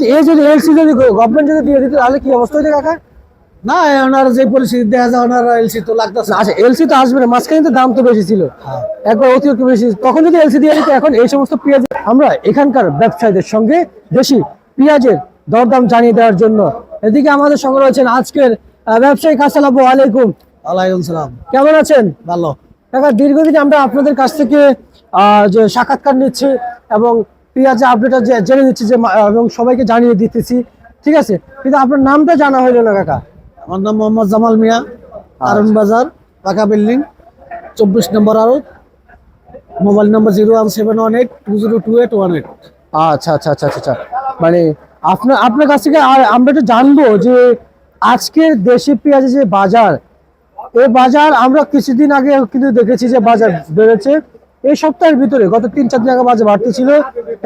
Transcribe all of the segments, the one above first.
কিন্তু এই যদি এলসি যদি গভর্নমেন্ট যদি দিয়ে দিত তাহলে কি অবস্থা হইতো কাকা? না ওনার যে পরিস্থিতি দেখা যায় ওনার এলসি তো লাগতেছে। আচ্ছা এলসি তো আসবে না মাঝখানে তো দাম তো বেশি ছিল। হ্যাঁ। একবার অতিরিক্ত বেশি। তখন যদি এলসি দিয়ে দিত এখন এই সমস্ত পেঁয়াজ আমরা এখানকার ব্যবসায়ীদের সঙ্গে বেশি পেঁয়াজের দরদাম জানিয়ে দেওয়ার জন্য। এদিকে আমাদের সঙ্গে রয়েছেন আজকের আহ, ব্যবসায়িক আসসালামু আলাইকুম। আলাইকুম সালাম। কেমন আছেন? ভালো। কাকা দীর্ঘদিন আমরা আপনাদের কাছ থেকে আহ, যে সাক্ষাৎকার নিচ্ছি এবং পেঁয়াজের আপডেট জেনে দিচ্ছি যে এবং সবাইকে জানিয়ে দিতেছি ঠিক আছে? কিন্তু আপনার নামটা জানা হইল না কাকা। আমার নাম মোহাম্মদ জামাল মিয়া আরন বাজার পাকা বিল্ডিং চব্বিশ নম্বর আরও mobile number zero one seven one eight two zero two eight one eight. আচ্ছা আচ্ছা আচ্ছা আচ্ছা আচ্ছা। মানে আপনার আপনার কাছ থেকে আমরা একটু জানব যে আজকের দেশি পেঁয়াজের যে বাজার এই বাজার আমরা কিছুদিন আগে কিন্তু দেখেছি যে বাজার বেড়েছে। এই সপ্তাহের ভিতরে গত তিন চার দিন আগে বাজে বাড়তে ছিল।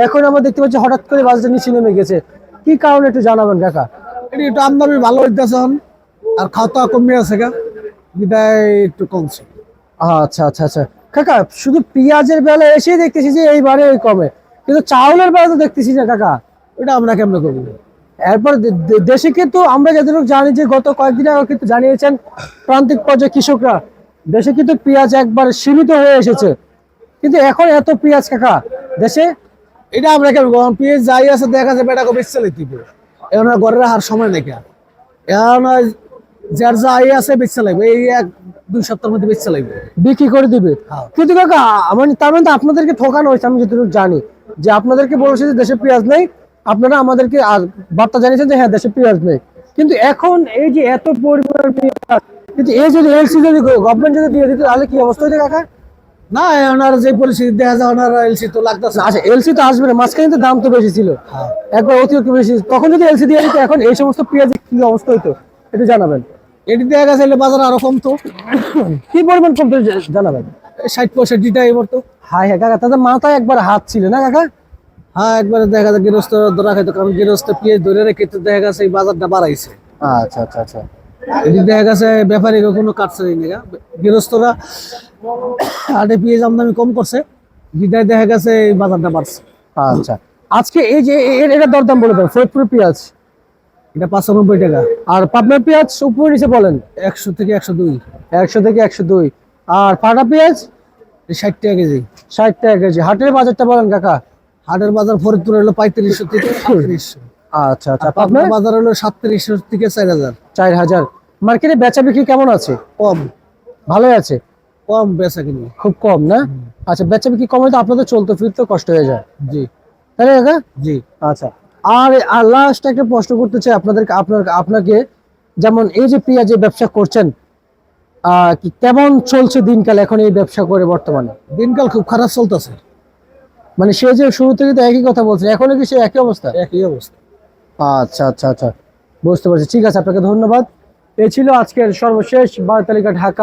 এখন আমরা দেখতে পাচ্ছি হঠাৎ করে বাজারটা নিচে নেমে গেছে। কি কারণে একটু জানাবেন কাকা? এটি একটু আমদানি ভালো হইতেছে এখন। আর খাওয়া দাওয়া কমে আছে গা। বিদায় একটু কমছে। আচ্ছা আচ্ছা আচ্ছা। কাকা শুধু পেঁয়াজের বেলা এসে দেখতেছি যে এইবারে কমে। কিন্তু চাউলের বেলা তো দেখতেছি না কাকা। এটা আমরা কেমন করব? এরপর দেশে কিন্তু আমরা যতটুকু জানি যে গত কয়েকদিন আগে কিন্তু জানিয়েছেন প্রান্তিক পর্যায়ে কৃষকরা দেশে কিন্তু পেঁয়াজ একবার সীমিত হয়ে এসেছে। কিন্তু এখন এত পেঁয়াজ কাকা দেশে এটা আমরা কেমন করব? পেঁয়াজ যাই আছে দেখা যাবে এটা বেশ চালাই দিবে এখন ঘরের হার সময় নাকি আর এখন যার যা আই আছে বেশ লাগবে এই এক দুই সপ্তাহের মধ্যে বেশ লাগবে। বিক্রি করে দিবে। হ্যাঁ। কিন্তু কাকা মানে তার মানে আপনাদেরকে ঠকানো হয়েছে আমি যতটুকু জানি। যে আপনাদেরকে বলেছে যে দেশে পেঁয়াজ নেই আপনারা আমাদেরকে বার্তা জানিয়েছেন যে হ্যাঁ দেশে পেঁয়াজ নেই। কিন্তু এখন এই যে এত পরিমাণ পেঁয়াজ কিন্তু এই যদি এলসি যদি গভর্নমেন্ট যদি দিয়ে দিত তাহলে কি অবস্থা হয়েছে কাকা? না ওনার যে পরিস্থিতি দেখা যায় ওনার এলসি তো লাগতেছে। আচ্ছা এলসি তো আসবে না মাঝখানে তো দাম তো বেশি ছিল। হ্যাঁ। একবার অতিরিক্ত বেশি তখন যদি এলসি দিয়ে দিত এখন এই সমস্ত পেঁয়াজের কি অবস্থা হইতো? একটু জানাবেন। এটি দেখা গেছে বাজার আরও কমতো। কি পরিমাণ কমতে জানাবেন। ষাট পঁয়ষট্টিটা এবার তো হাই হ্যাঁ কাকা তাদের মাথায় একবার হাত ছিল না কাকা? হ্যাঁ একবারে দেখা যায় গৃহস্থ ধরা খাইতো কারণ গৃহস্থ পেঁয়াজ ধরে রেখে দেখা গেছে এই বাজারটা বাড়াইছে। আচ্ছা আচ্ছা আচ্ছা। এটি দেখা গেছে ব্যাপারী কোনো কাটছে না গৃহস্থরা আটে পেঁয়াজ আমদানি কম করছে বিদায় দেখা গেছে এই বাজারটা বাড়ছে। আচ্ছা। আজকে এই যে এটা দরদাম বলে দেন ফরিদপুর পেঁয়াজ। এটা পাঁচানব্বই টাকা। আর পাবনার পেঁয়াজ উপরে নিচে বলেন? একশো থেকে একশো দুই। একশো থেকে একশো দুই। আর পাটা পেঁয়াজ? ষাট টাকা কেজি। ষাট টাকা কেজি। হাটের বাজারটা বলেন কাকা। হাটের বাজার ফরিদপুর হলো পঁয়ত্রিশশো থেকে আচ্ছা আচ্ছা। পাবনার বাজার হলো সাতত্রিশশো থেকে চার হাজার। চার হাজার। মার্কেটে বেচা বিক্রি কেমন আছে? কম। ভালোই আছে? কম বেচা কিনি। খুব কম না? আচ্ছা বেচা বিক্রি কম তো আপনাদের চলতে ফিরতে কষ্ট হয়ে যায়। জি। তাই না জি। আচ্ছা। আর আর লাস্ট একটা প্রশ্ন করতে চাই আপনাদের আপনার আপনাকে যেমন এই যে পেঁয়াজের ব্যবসা করছেন কেমন চলছে দিনকাল এখন এই ব্যবসা করে বর্তমানে? দিনকাল খুব খারাপ চলতেছে। মানে সে যে শুরু থেকে তো একই কথা বলছে এখনও কি সে একই অবস্থা? একই অবস্থা। আচ্ছা আচ্ছা আচ্ছা। বুঝতে পারছি। ঠিক আছে, আপনাকে ধন্যবাদ। এ ছিল আজকের সর্বশেষ বার তালিকা ঢাকা।